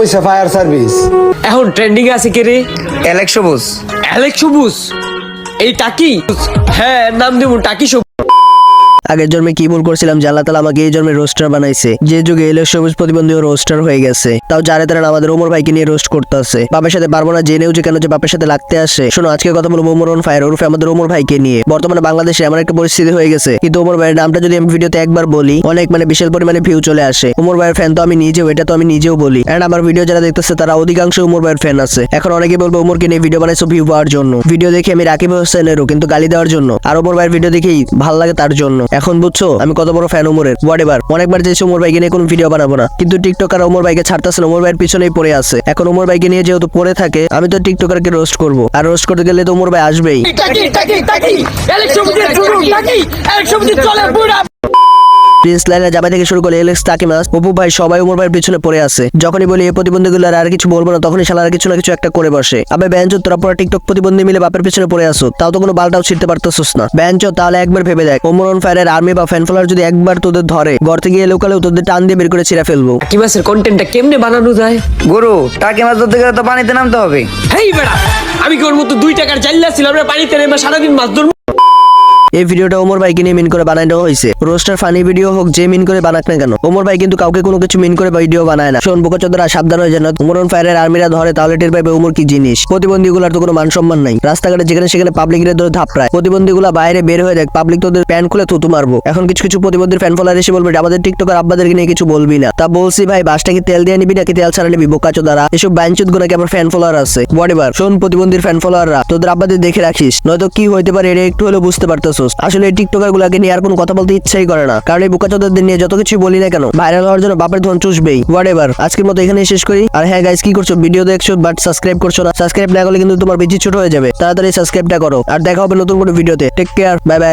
হইছে fire service এখন trending আছে কে রে? অ্যালেক্স সবুজ অ্যালেক্স সবুজ এই টাকি হ্যাঁ নাম দেবো টাকি সবুজ। আগের জন্মে কি ভুল করছিলাম যে আল্লাহ তালা আমাকে এই জন্মে রোস্টার বানাইছে। যে যুগে এলো সবুজ প্রতিবন্ধী রোস্টার হয়ে গেছে। তাও যারা তারা আমাদের ওমর ভাইকে নিয়ে রোস্ট করতে আসে বাপের সাথে পারব না, জেনেও যে কেন যে বাপের সাথে লাগতে আসে। শোনো, আজকে কথা বলব ওমর অন ফায়ার ওরফে আমাদের ওমর ভাইকে নিয়ে। বর্তমানে বাংলাদেশে এমন একটা পরিস্থিতি হয়ে গেছে। কিন্তু ওমর ভাইয়ের নামটা যদি আমি ভিডিওতে একবার বলি, অনেক মানে বিশাল পরিমাণে ভিউ চলে আসে। ওমর ভাইয়ের ফ্যান তো আমি নিজেও, এটা তো আমি নিজেও বলি। এন্ড আমার ভিডিও যারা দেখতেছে, তারা অধিকাংশ ওমর ভাইয়ের ফ্যান আছে। এখন অনেকে বলব ওমরকে নিয়ে ভিডিও বানাইছো ভিউ পাওয়ার জন্য। ভিডিও দেখে আমি রাকিব হোসেনেরও কিন্তু গালি দেওয়ার জন্য। আর ওমর ভাইয়ের ভিডিও দেখেই ভালো লাগে তার জন্য। এখন বুঝছ? আমি কত বড় ফ্যান ওমরের। হোয়াট এভার অনেকবার চেয়েছি ওমর ভাইকে নিয়ে কোনো ভিডিও বানাবো না। কিন্তু টিকটকার ওমর ভাইকে ছাড়তেছে না ওমর ভাইয়ের পিছনেই পড়ে আছে। এখন ওমর ভাইকে নিয়ে যেহেতু পড়ে থাকে, আমি তো টিকটকারকে রোস্ট করব। আর রোস্ট করতে গেলে তো ওমর ভাই আসবেই। প্রিন্স লাইলা জামাই থেকে শুরু করে এলেক্স তাকিমাস অপু ভাই সবাই উমর ভাইয়ের পিছনে পড়ে আছে। যখনই বলি এই প্রতিবন্ধীগুলো আর কিছু বলব না তখনই শালারা কিছু না কিছু একটা করে বসে। আবে ব্যাঞ্চ তোরা পুরো টিকটক প্রতিবন্ধী মিলে বাপের পিছনে পড়ে আসো তাও তো কোনো বালটাও ছিড়তে পারতেছিস না। ব্যাঞ্চ তাহলে একবার ভেবে দেখ। ওমর অন ফায়ারের আর্মি বা ফ্যান ফলোয়ার যদি একবার তোদের ধরে ঘর থেকে গিয়ে লোকালেও তোদের টান দিয়ে বের করে ছিঁড়া ফেলব। মাছের কন্টেন্টটা কেমনে বানানো যায়? গরু টাকি মাছ ধরতে গেলে তো পানিতে নামতে হবে। হেই বেড়া আমি কি ওর মতো দুই টাকার জাল্লা ছিলাম রে পানিতে নেমে সারাদিন মাছ ধরবো? এই ভিডিওটা ওমর ভাইকে নিয়ে মিন করে বানানো হয়েছে। রোস্টার ফানি ভিডিও হোক, যে মিন করে বানাক না কেন, ওমর ভাই কিন্তু কাউকে কোনো কিছু মিন করে ভিডিও বানায় না। শোন বোকাচোদরা সাবধান হয়ে যেন। ওমর অন ফায়ারের আর্মিরা ধরে, তাহলে টের পাবে ওমর কি জিনিস। প্রতিবন্ধীগুলার তো কোনো মান সম্মান নাই। রাস্তাঘাটে যেখানে সেখানে পাবলিক রে ধরে ধাপড়ায় প্রতিবন্ধীগুলা বাইরে বের হয়ে দেখ পাবলিক তোদের প্যান খুলে থুতু মারবো। এখন কিছু কিছু প্রতিবন্ধীর ফ্যান ফলোয়ার এসে বলবে, আমাদের টিকটকার আব্বাদেরকে নিয়ে কিছু বলবি না। তা বলছি, ভাই, বাসটা কি তেল দিয়ে নিবি নাকি তেল ছাড়া নিবি বোকাচোদারা এসব বাইনচুদ গুনাকে আমার ফ্যান ফলোয়ার আছে। হোয়াট এভার শোন, প্রতিবন্ধীর ফ্যান ফলোয়াররা তোদের আব্বাদের দেখে রাখিস। নয়তো কি হইতে পারে এটা একটু হলেও বুঝতে পারতেছোস আসলে এই টিকটকার গুলাকে নিয়ে আর কোনো কথা বলতে ইচ্ছাই করে না। কারণ এই বোকাচোদাদের নিয়ে যত কিছু বলি না কেন ভাইরাল হওয়ার জন্য বাপের ধন চুষবেই। হোয়াট এভার আজকের মতো এখানে শেষ করি। আর হ্যাঁ গাইস কি করছ? ভিডিও দেখছ বাট সাবস্ক্রাইব করছ না? সাবস্ক্রাইব না করলে কিন্তু তোমার বেশি ছোট হয়ে যাবে। তাড়াতাড়ি সাবস্ক্রাইবটা করো। আর দেখা হবে নতুন কোনো ভিডিওতে টেক কেয়ার বাই বাই